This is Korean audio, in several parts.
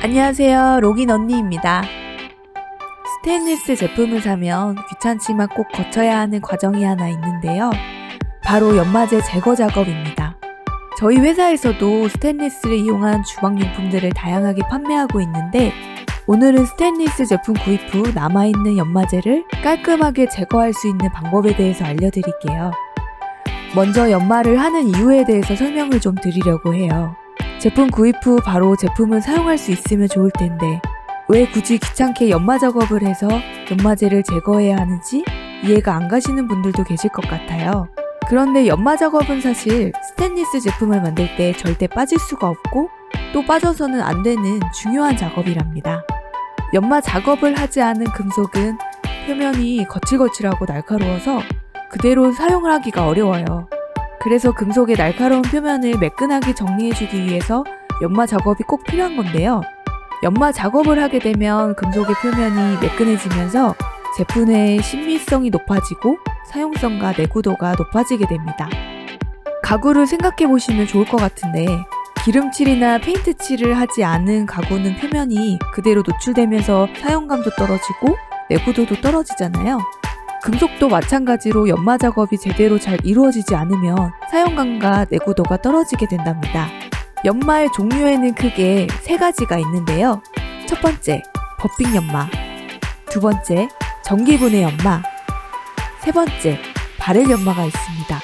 안녕하세요. 로긴 언니입니다. 스테인리스 제품을 사면 귀찮지만 꼭 거쳐야 하는 과정이 하나 있는데요. 바로 연마제 제거 작업입니다. 저희 회사에서도 스테인리스를 이용한 주방용품들을 다양하게 판매하고 있는데 오늘은 스테인리스 제품 구입 후 남아있는 연마제를 깔끔하게 제거할 수 있는 방법에 대해서 알려드릴게요. 먼저 연마를 하는 이유에 대해서 설명을 좀 드리려고 해요. 제품 구입 후 바로 제품을 사용할 수 있으면 좋을 텐데 왜 굳이 귀찮게 연마 작업을 해서 연마제를 제거해야 하는지 이해가 안 가시는 분들도 계실 것 같아요. 그런데 연마 작업은 사실 스테인리스 제품을 만들 때 절대 빠질 수가 없고 또 빠져서는 안 되는 중요한 작업이랍니다. 연마 작업을 하지 않은 금속은 표면이 거칠거칠하고 날카로워서 그대로 사용을 하기가 어려워요. 그래서 금속의 날카로운 표면을 매끈하게 정리해주기 위해서 연마 작업이 꼭 필요한 건데요. 연마 작업을 하게 되면 금속의 표면이 매끈해지면서 제품의 신미성이 높아지고 사용성과 내구도가 높아지게 됩니다. 가구를 생각해 보시면 좋을 것 같은데 기름칠이나 페인트칠을 하지 않은 가구는 표면이 그대로 노출되면서 사용감도 떨어지고 내구도도 떨어지잖아요. 금속도 마찬가지로 연마 작업이 제대로 잘 이루어지지 않으면 사용감과 내구도가 떨어지게 된답니다. 연마의 종류에는 크게 세 가지가 있는데요. 첫 번째, 버핑 연마. 두 번째, 전기분해 연마. 세 번째, 바렐 연마가 있습니다.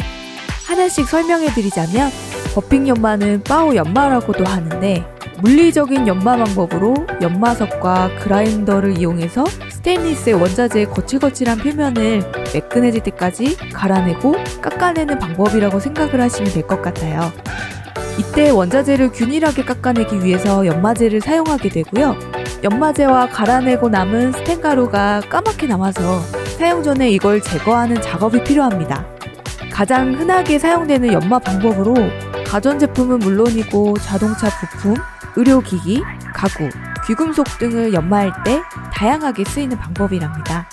하나씩 설명해 드리자면, 버핑 연마는 파오 연마라고도 하는데, 물리적인 연마 방법으로 연마석과 그라인더를 이용해서 스테인리스의 원자재의 거칠거칠한 표면을 매끈해질 때까지 갈아내고 깎아내는 방법이라고 생각을 하시면 될 것 같아요. 이때 원자재를 균일하게 깎아내기 위해서 연마제를 사용하게 되고요. 연마제와 갈아내고 남은 스텐가루가 까맣게 남아서 사용 전에 이걸 제거하는 작업이 필요합니다. 가장 흔하게 사용되는 연마 방법으로 가전제품은 물론이고 자동차 부품, 의료기기, 가구, 귀금속 등을 연마할 때 다양하게 쓰이는 방법이랍니다.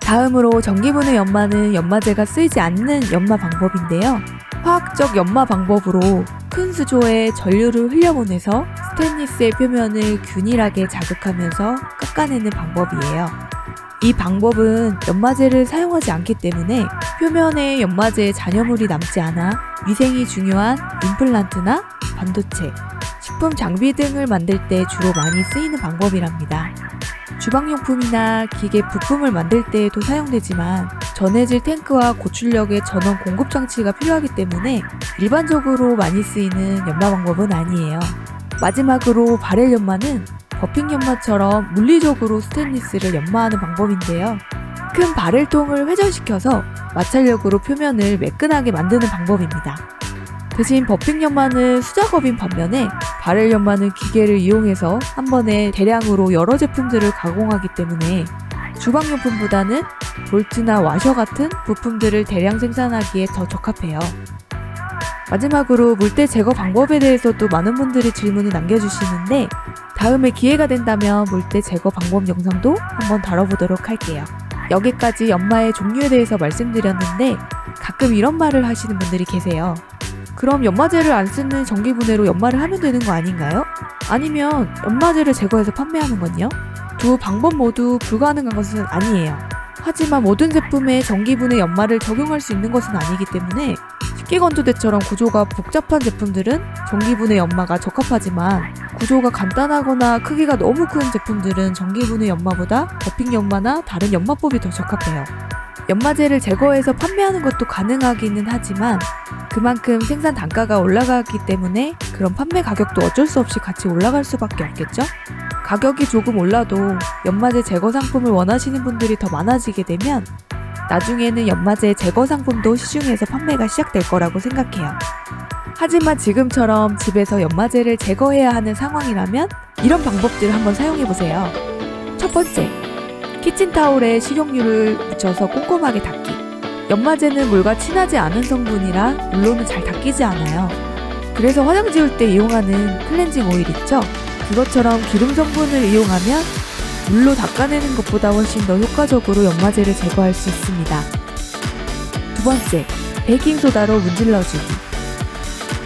다음으로 전기분해 연마는 연마제가 쓰이지 않는 연마 방법인데요. 화학적 연마 방법으로 큰 수조에 전류를 흘려보내서 스테인리스의 표면을 균일하게 자극하면서 깎아내는 방법이에요. 이 방법은 연마제를 사용하지 않기 때문에 표면에 연마제의 잔여물이 남지 않아 위생이 중요한 임플란트나 반도체, 식품 장비 등을 만들 때 주로 많이 쓰이는 방법이랍니다. 주방용품이나 기계 부품을 만들 때에도 사용되지만 전해질 탱크와 고출력의 전원 공급 장치가 필요하기 때문에 일반적으로 많이 쓰이는 연마 방법은 아니에요. 마지막으로 바렐 연마는 버핑 연마처럼 물리적으로 스테인리스를 연마하는 방법인데요. 큰 바렐통을 회전시켜서 마찰력으로 표면을 매끈하게 만드는 방법입니다. 대신 버핑 연마는 수작업인 반면에 바렐 연마는 기계를 이용해서 한 번에 대량으로 여러 제품들을 가공하기 때문에 주방용품보다는 볼트나 와셔 같은 부품들을 대량 생산하기에 더 적합해요. 마지막으로 물때 제거 방법에 대해서도 많은 분들이 질문을 남겨주시는데 다음에 기회가 된다면 물때 제거 방법 영상도 한번 다뤄보도록 할게요. 여기까지 연마의 종류에 대해서 말씀드렸는데 가끔 이런 말을 하시는 분들이 계세요. 그럼 연마제를 안 쓰는 전기분해로 연마를 하면 되는 거 아닌가요? 아니면 연마제를 제거해서 판매하는 건요? 두 방법 모두 불가능한 것은 아니에요. 하지만 모든 제품에 전기분해 연마를 적용할 수 있는 것은 아니기 때문에 식기 건조대처럼 구조가 복잡한 제품들은 전기분해 연마가 적합하지만 구조가 간단하거나 크기가 너무 큰 제품들은 전기분해 연마보다 버핑 연마나 다른 연마법이 더 적합해요. 연마제를 제거해서 판매하는 것도 가능하기는 하지만 그만큼 생산 단가가 올라가기 때문에 그런 판매 가격도 어쩔 수 없이 같이 올라갈 수밖에 없겠죠? 가격이 조금 올라도 연마제 제거 상품을 원하시는 분들이 더 많아지게 되면 나중에는 연마제 제거 상품도 시중에서 판매가 시작될 거라고 생각해요. 하지만 지금처럼 집에서 연마제를 제거해야 하는 상황이라면 이런 방법들을 한번 사용해 보세요. 첫 번째, 키친타올에 식용유를 묻혀서 꼼꼼하게 닦기. 연마제는 물과 친하지 않은 성분이라 물로는 잘 닦이지 않아요. 그래서 화장 지울 때 이용하는 클렌징 오일 있죠? 그것처럼 기름 성분을 이용하면 물로 닦아내는 것보다 훨씬 더 효과적으로 연마제를 제거할 수 있습니다. 두 번째, 베이킹소다로 문질러주기.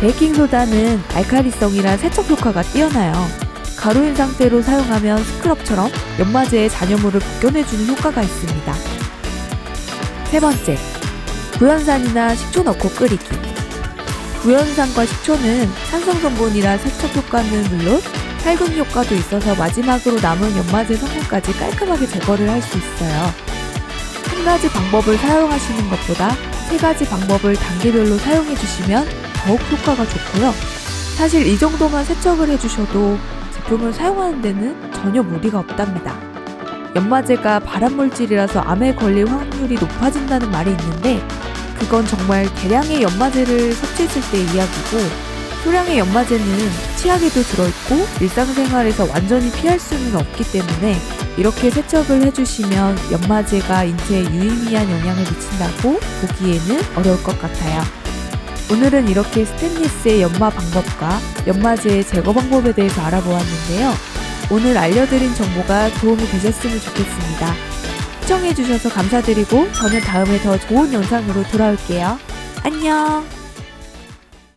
베이킹소다는 알칼리성이라 세척 효과가 뛰어나요. 가루인 상태로 사용하면 스크럽처럼 연마제의 잔여물을 벗겨내주는 효과가 있습니다. 세 번째, 구연산이나 식초 넣고 끓이기. 구연산과 식초는 산성 성분이라 세척 효과는 물론 살균 효과도 있어서 마지막으로 남은 연마제 성분까지 깔끔하게 제거를 할 수 있어요. 한 가지 방법을 사용하시는 것보다 세 가지 방법을 단계별로 사용해 주시면 더욱 효과가 좋고요. 사실 이 정도만 세척을 해주셔도 제품을 사용하는 데는 전혀 무리가 없답니다. 연마제가 발암물질이라서 암에 걸릴 확률이 높아진다는 말이 있는데 그건 정말 대량의 연마제를 섭취했을 때의 이야기고 소량의 연마제는 치약에도 들어있고 일상생활에서 완전히 피할 수는 없기 때문에 이렇게 세척을 해주시면 연마제가 인체에 유의미한 영향을 미친다고 보기에는 어려울 것 같아요. 오늘은 이렇게 스테인리스의 연마 방법과 연마제의 제거 방법에 대해서 알아보았는데요. 오늘 알려드린 정보가 도움이 되셨으면 좋겠습니다. 시청해주셔서 감사드리고 저는 다음에 더 좋은 영상으로 돌아올게요. 안녕!